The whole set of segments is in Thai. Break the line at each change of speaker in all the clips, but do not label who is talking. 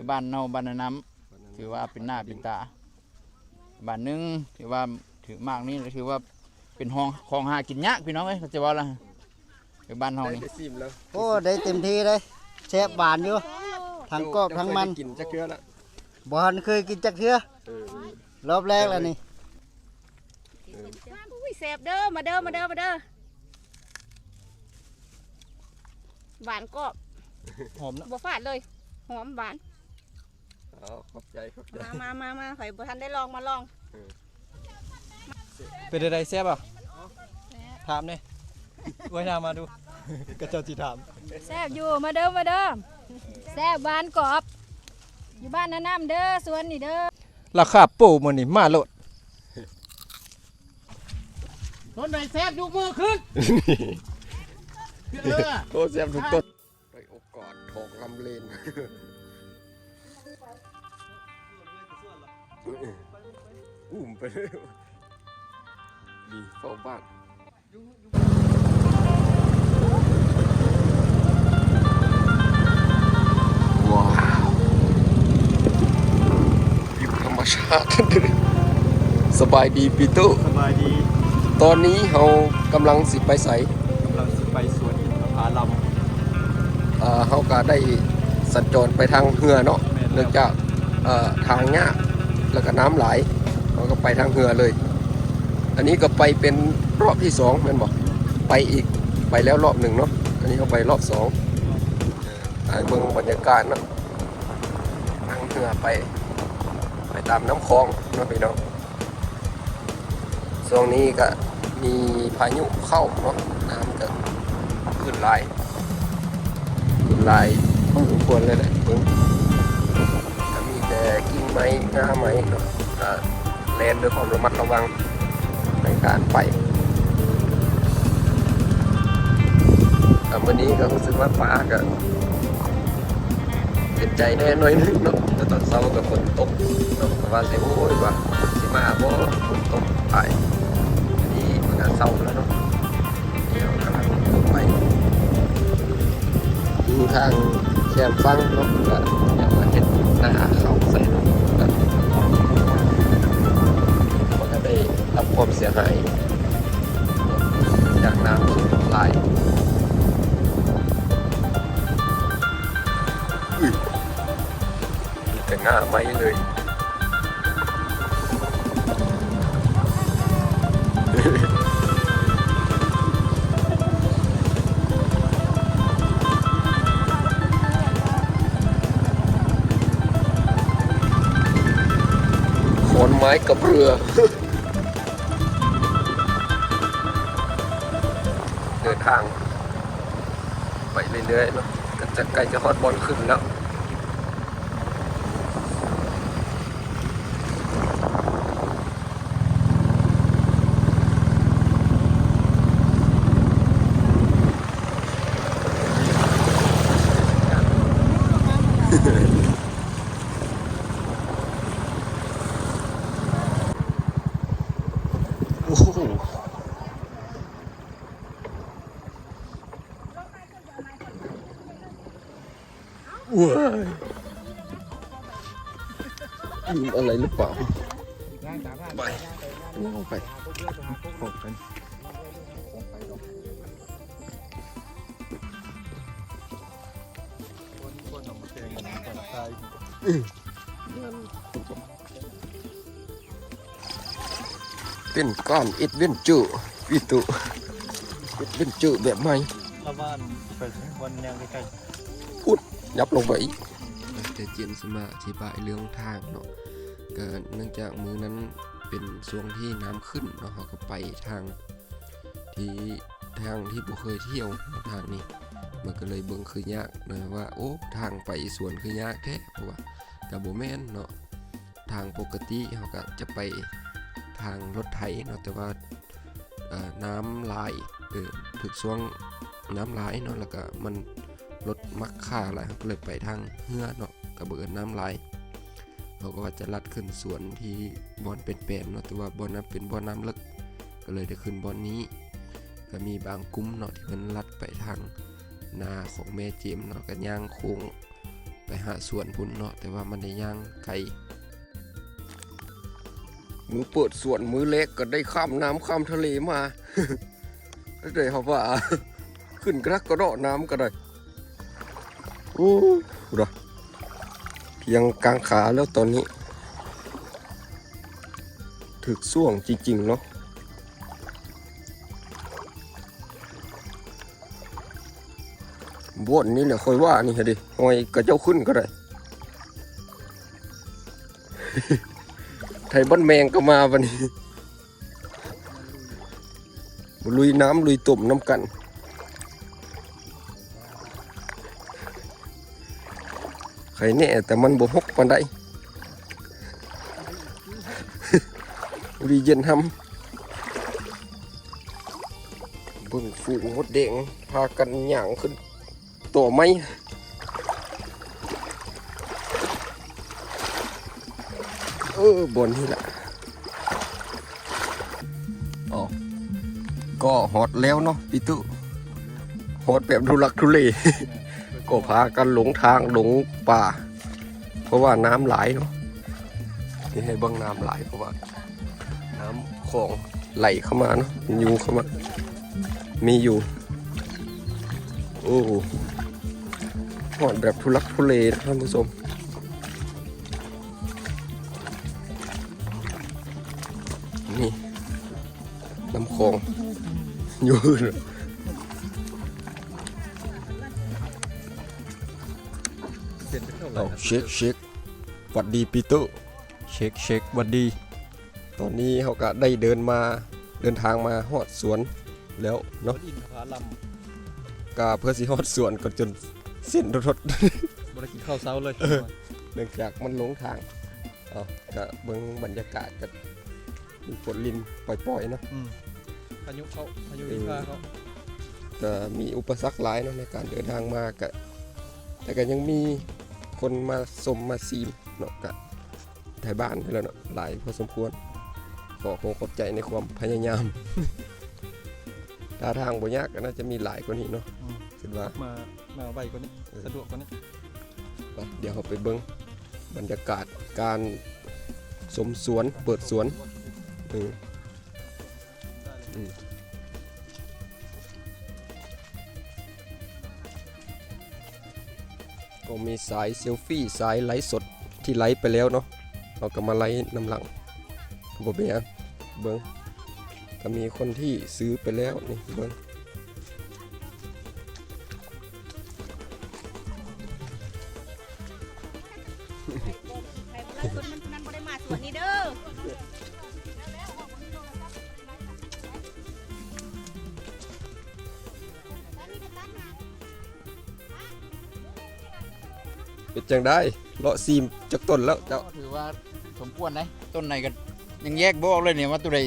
คือบ้านเนาบ้านนาน้ำถือว่าเป็นหน้าเป็นตาบ้านหนึงถือว่าถือมากนี่ถือว่าเป็นห้องของหากินยากพี่น้องเอ้ยเขาจะว่าละคือบ้านเฮา
ได้
นี่
ได้ซิมแล้ว
โอ้ได้เต็มที่เลยแซ่บหวานอยู่ทั้งกรอบทั้งมัน
เจ้าเคยได้กินจักเทื่อละ
บ่ทันเคยกินจักเทื่อ
เออ
รอบแรกแล้วนี่
อุ้ยแซ่บเด้อมาเด้อมาเด้อมาเด้อหวานกรอบ
หอมเนาะ
บัวฟาดเลยหอมหวาน
เอาขอบใจขอบใจ
มามามามาข่อยบัทันได้ลองมาลอง
เป็นอะไรแซ่บอะถามเนี่ยไว้นามาดู กระเจ้าจีถาม
แซ่บอยู่มาเด้อมาเด้อแซ่บหวานกรอบ อยู่บ้านนาน้ำเด้อสวนนี่เด้อ
ราคาปูมันนี่มาโลด
ต้นไหนแซ่บยกมือขึ้นเออ
โอ้แซ่บทุกต้นไปโอกอดทองลำเลน อุ้มไปเลยดีเฝ้าบ้านว้าววิวธรรมชาติสบายดีปีโต้
สบายดี
ตอนนี้เรากำลังสิไปใส
กำลังสิไปสวนอินทผลัม
เอ่อเขาก็ได้สัญจรไปทางเรือเนาะ
แม่นแล้ว
เนื่องจากเอ่อทางยาก แล้วก็น้ำไหลเขาก็ไปทางเรือเลย อันนี้ก็ไปเป็นรอบที่สองม่นบอกไปอีกไปแล้วรอบหนึ่งเนาะอันนี้เขาไปรอบสองเอ่อเบิ่งบรรยากาศเนาะทางเรือไป ไปตามน้ำคลองนะพี่น้องช่วงนี้ก็มีพายุเข้าเนาะน้ำก็ขึ้นไหลายลายพอสมควรเลยแหละเพิ่งถ้ามีแต่ กิ่งไม้งาไม้เนาะก็แลนด้วยความระมัดระวังในการไปวันนี้ก็รู้สึกว่าฟ้าก็เป็นใจแน่น่อยนึงเนาะแต่ตอนเช้าก็ฝนตกเนาะว่าเสิโอ้ยว่าสิมาบ่ฝนตกไปอันนี้มันก็เศร้าแล้วเนาะเดี๋ยวกำลังไปอยู่ทางแคมฟังเนาะก็ หนหน้าเข้าใส่เนาะก็มันก็ได้รับความเสียหายจากน้ำท่วมหลายแต่ง่าไม่เลย ม้กับเรือ เดินทาง ไปเรื่อยๆเนาะก็จะใกล้จะฮอตบอลขึ้นแล้ว อะไรหรือเปล่าไปลงไปออกกันเป็นก้อนอิดเวนจูวิตุอิดเวนจูแบบใหม่
ละบ้านไปวันยังใกล้
ยับลงไปอีกแต่เจียนสมาอธิบายเรื่องทางเนาะ ก็เนื่องจากมือนั้นเป็นช่วงที่น้ำขึ้นเนาะเขาก็ไปทางที่ทางที่บ่เคยเที่ยวทางนี้มันก็เลยเบิ่งคือยากนะว่าโอ้ทางไปสวนคือยากแท้เพราะว่ากับโบแมนเนาะทางปกติเขาก็จะไปทางรถไถเนาะแต่ว่าน้ำลายเออถึกช่วงน้ำลายเนาะแล้วก็มันรถมักค่าอะไรเขาก็เลยไปทางเฮือเนาะกับเบิดน้ำลาย เขาก็ว่าจะลัดขึ้นสวนที่บอนเป็นแปลนเนาะแต่ว่าบอนนั้นเป็นบอนน้ำลึก ก็เลยได้ขึ้นบอนนี้ ก็มีบางกุ้มเนาะที่มันลัดไปทางนาของแม่เจมเนาะกันย่างโค้งไปหาสวนพุ่นเนาะแต่ว่ามันได้ย่างไกลมือเปิดสวนมือเล็กก็ได้ข้ามน้ำข้ามทะเลมาได้ครับว่า ขึ้นกระกระโดดน้ำก็ได้โอ้ดู ยังกลางขาแล้วตอนนี้ ถึกส่วงจริง ๆ เนาะบนนี่แหละคอยว่านี่ฮะดิหอยกระเจ้าขึ้นก็ได้ ไทยบ้านแมงก็มาวันนี้ ลุยน้ำลุยตุ่มน้ำกัน ใครแน่แต่มันบ่ฮกปานใดรีเย็นทำเบิ่งฝูงมดแดงพากันหย่างขึ้นตัวไม้เออบนนี่แหละอ๋อก็ฮอตแล้วเนาะพี่ตุฮอตแบบทุลักทุเล ก็พากันหลงทางหลงป่า เพราะว่าน้ำไหลเนาะนี่ให้บิ้งน้ำไหลเพราะว่า น้ำคลองไหลเข้ามาเนาะมันอยู่เข้ามา มีอยู่ โอ้หอดแบบทุลักทุเลนะท่านผู้ชมนี่น้ำคลองอยู่ นะ
เสร็จไปเท่าไหร่
เอา
นะ
เช็คเช็คหวัดดีปีเตอร์
เช็คเช็ควันดี
ตอนนี้เขาก็ได้เดินมาเดินทางมาฮอดสวนแล้ว
ร
เนาะ
ถอินทผลัม
ก็เพื่อสิฮอดสวนก็จนสิ้นรถ
บริกินข้าวเช้าเลย
เนื่องจากมันหลงทางเอาก็เบิ่งบรรยากาศก็มีฝนลินปล่อยๆเนาะ
มพายุเขาพายุอินทาเขา
ก็มีอุปสรรคหลายเนาะในการเดินทางมาก็แต่ก็ยังมี คนมาสมมาซีมเนาะก็ไทยบ้านนี่แหล้วเนาะหลายพอสมควรขอคงขอบใจในความพยายามถ้าทางบ่ยากก็น่าจะมีหลายกว่านี้เนาะคิดว่า
มามาไวกว่านี้สะดวกกว่านี้
ไปเดี๋ยวเราไปเบิ้งบรรยากาศการสมสวนเปิดสวนเอออืม ก็มีสายเซลฟี่สายไลฟ์สดที่ไลฟ์ไปแล้วเนาะเราก็มาไลฟ์นำหลังบ่เป็นยังเบิ้งก็มีคนที่ซื้อไปแล้วนี่เบิ้ง
ใครบ่ได้คนมันนั้นบ่ได้มาส่วนนี้เด้อ
เป็นจังได้เลาะซีมจากต้นแล้วเจ้า
ก็ถือว่าสมควรนะต้นไหนก็ยังแยกบ่ออกเลยเนี่ยว่าตัวใด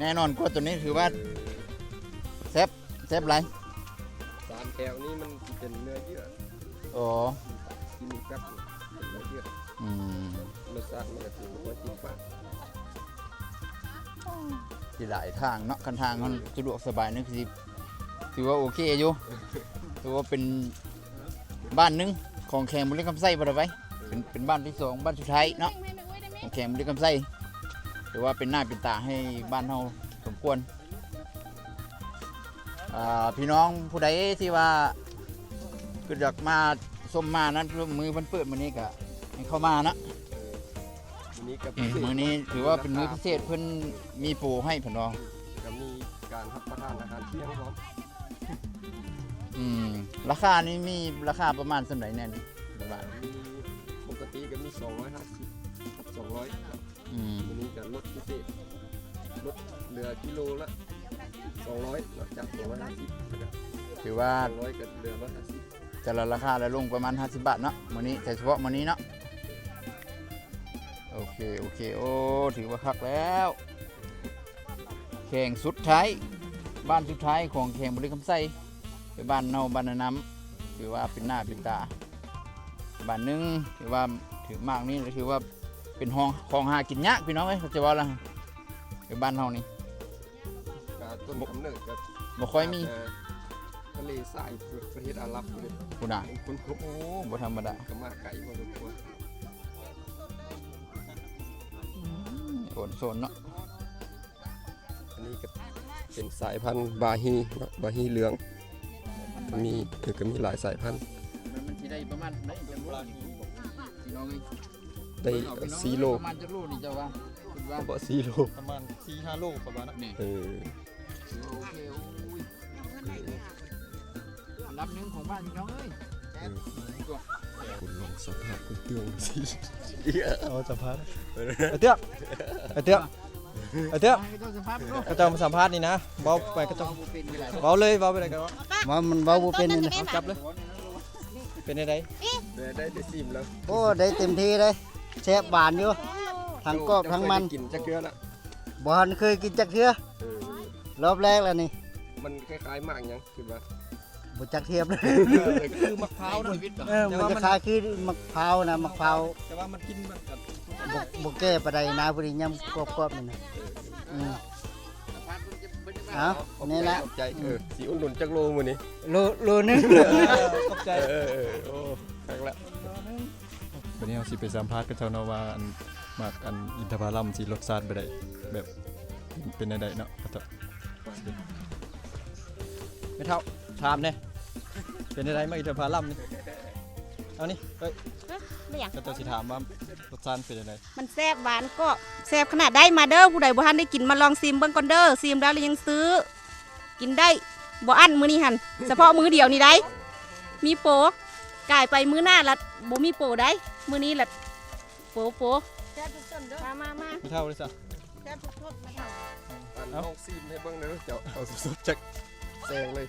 แน่นอนกว่าตัวนี้ถือว่าแซบแซบไร
สามแถวนี้มันสิเป็นเนื้อเยื่อ
อ๋อ
กินกับเป็นเนื้อเยื่อ
อืม
รสชาติมันก็ถือว่ากินปาก
ที่หลายทางเนาะคันทางมันสะดวกสบายนึกสิถือว่าโอเคอยู่ถือว่าเป็นบ้านหนึง ของแขงบุรีคำไส้บ่ได้ไปเป็นเป็นบ้านที่สองบ้านสุดท้ายเนาะของแขงบุรีคำไส้ถือว่าเป็นหน้าเป็นตาให้บ้านเฮาสมควรอ่าพี่น้องผู้ใดที่ว่าคืออยากมาส้มมานั้นมือเพิ่นเปิดมื้อนี้ก็ให้เข้ามานะ
ทีนี้กับ
อืมมื้อนี้ถือว่าเป็นมื้อพิเศษเพิ่นมีโปรให้เพิ่นว่า
ก็มีการรับประทานอาหารเที่ยงพร้อม
อืมราคานี้มีราคาประมาณสำไหนแน่นี่ประมาณ
มีปกติก็มี250กับ200ครับ
อืม
วันนี้ก็ลดพิเศษลดเหลือกิโลละ200นอกจาก250นะครับ
ถือว่า
200ก็เหลือ150
แต่ละราคาแล้วลงประมาณ 50 บาทเนาะมื้อนี้แต่เฉพาะมื้อนี้เนาะโอเคโอเคโอ้ถือว่าคักแล้วแข่งสุดท้าย บ้านสุดท้ายของแข่งบริคำไส้ ไปบ้านเนาบ้านนาน้ำถือว่าเป็นหน้าเป็นตาบ้านหนึงถือว่าถือมากนี่ถือว่าเป็นห้องของหากินยากพี่น้องเอ้ยเขาจะว่าละไปบ้านเฮานี่
ก็ต้นกำเนิดก็
บ่ค่อยมี
เทะเลทรายประเทศอาหรับเลย
คุณอะ
คนพบ
โอ้บ่ธรรมดา
ก็มาไกลพอสมควร
โซนโซนเนาะ
อันนี้ก็เป็นสายพันธุ์บาฮีเนาะบาฮีเหลือง มีคือก็มีหลายสายพันธุ์
มันสิได้ประมาณไหนจังว่าพี่น้องเอ้ย
ได้ซีโล
ประมาณจักโลนี่เจ้าว่าคุณว่า
บ่ซีโล
ประมาณ4-5โลประมาณนั้น
นี่
เออ
โอเคโอ้ยอันดับหนึ่งของบ้านพี่น้องเอ้ย
คุณลองสภาพคุณเตืองสิ
เอาสัมภาษณ์ไอ้เตี้ยไอ้เตี้ย ไอ้เตี้ย
ให้เจ้าสัมภาษณ์ดู
ก็จะมาสัมภาษณ์นี่นะเว้าไปก็ต้อง
บ่เป็นไปหลาย
เว้าเลยเว้าไปเลยกันว่า
ว่ามันเว้าบ่เป็นนี่นะ
เอาจับเลย เป็นได้ได
ได้ได้ได้ซิมแล้ว
โอ้ได้เต็มที่เลยแซ่บหวานอยู่ทั้งกรอบทั้งมัน
กินจักเกลือละ
บ่ทันเคยกินจักเทื่อ
เออ
รอบแรกแล้วนี่
มันคล้ายๆหมากหยังคิดว่า
บ่จักเทียบเลย
คือมะพร้าวนะ
ชีวิตเหรอ
เออมันจะคล้ายคือมะพร้าวนะมะพร้าว
แต่ว่ามันกินมันกั บ
บ่บ่แก้ปานใดนะพุ่นยำกรอบๆนี่นะอืม
สัมภาษณ์เพิ่นจะเบิ่งได้
เอ้า
ขอบ
นี่
ใจ
ละ
ขอบใจเออสีอุ่นหนุนจักโลมื้อนี้
โลโลนึง
ขอบใจ
เออเออโอ้ครั้งละ
วันนี้เราสิไปสัมภาษณ์กับเจ้าเนาะว่าอันมากอันอินทผลัมสิรสชาติไปได้แบบเป็นได้ไดเนาะครับไม่เท่าถามเนี่ยเป็นได้ไดมาอินทผลัมนี่เอานี่เอ้ย
ไม่อยาก
ก็เจ้าสิถามว่าร สชาติเป็นได้ได
มันแซ่บหวานก็แซ่บขนาดได้มาเด้อผู้ใดบ่ทันได้กินมาลองซิมเบิ่งก่อนเด้อซิมแล้วแล้วยังซื้อ กินได้บ่อั้นมื้อนี้หั่นเฉพาะมื้อเดียวนี่ได้ มีโปรกายไปมื้อหน้าละบ่มีโปรได้มื้อนี้ละโปรโปรมามามา
ไม่เท่าเลยจ้ะ
แซ่บทุกคนมาเท่า
อัน
เอ้า
ลองซิมให้เบิ่งเด้อเจ้าเอาสดๆจักแซงเลย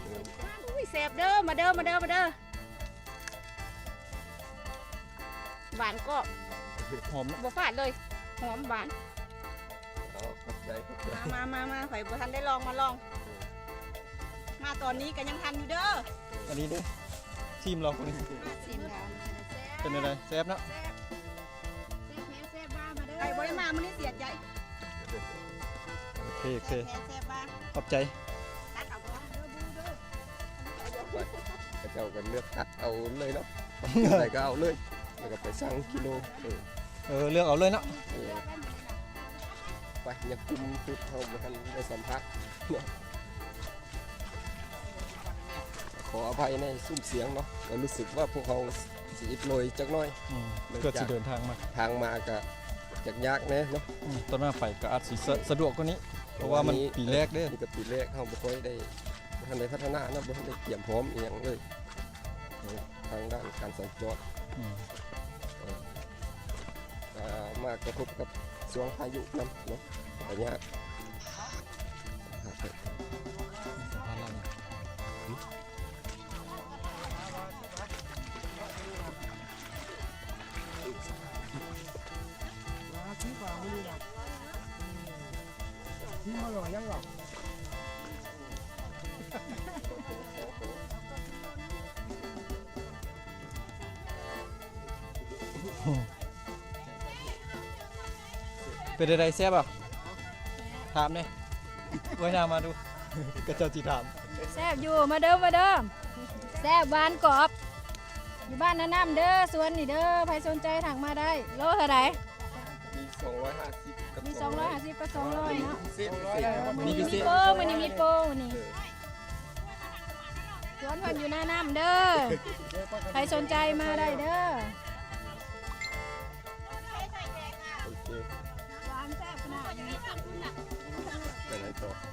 เออ
อุ้ยแซ่บเด้อมาเด้อมาเด้อมาเด้อ หวานก็
หอมนะ
บ่ฝาดเลย หอมหวาน
เอาขอบใจขอบใจ
มามามาข่อยบ่ทันได้ลองมาลอง มาตอนนี้ก็ยังทันอยู่เด้อ
อันนี้เด้อทีมเราคนนี้
ซิมแล้ว
เป็นได้ไดแซ่บเนาะ
ไอ้บ่ได้มามื้อนี้เสียใจ
โอเคโอเค
แซ่บแซ่บบ้าง
ขอบใจ
ตัดเอาบ่
กระเจ้าก็เลือกตัดเอาเลยเนาะใส่ก็เอาเลย แล้วก็ไปสั่งกิโลเออ
เออเลือกเอาเลยเนาะ
เออไปอย่าคุมจุดเฮาบ่ทันได้สัมผัสเนาะขออภัยในซุ้มเสียงเนาะก็รู้สึกว่าพวกเขาสิอิดโรยจักหน่อย
อืมเกิดสิเดินทางมา
ทางมาก็ยากๆแน่เนาะ
อืมต้นหน้าไปก็อาจสิสะสะดวกกว่านี้ เพราะว่ามันปีแรกเด้อ
นี่ก็ปีแรกเฮาบ่ค่อยได้บ่ทันได้พัฒนาเนาะบ่ทันได้เตรียมพร้อมอีหยังเลยเออทางด้านการสัญจร
อืม
อ่า มากระทบกับช่วงพายุนํเนาะก็ยากครับ
สัมภาษณ์เราเนี่ย เป็นอะไรแซ่บอะถามเนี่ยไว้หนามาดู กระเจ้าจีถาม
แซ่บอยู่มาเด้อมาเด้อแซ่บหวานกรอบ อยู่บ้านนาน้ำเด้อสวนนี่เด้อใครสนใจถังมาได้ โลเท่าไหร่
มี250กับ
มี250ก็200เนาะ
เส้นเส้น
มีพิเศ
มี
ษ
โปรมันนี่มีโปรมันนี่สวนเพิ่นอยู่หน้าน้ำเด้อใครสนใจมาได้เด้อ
โอเค 저.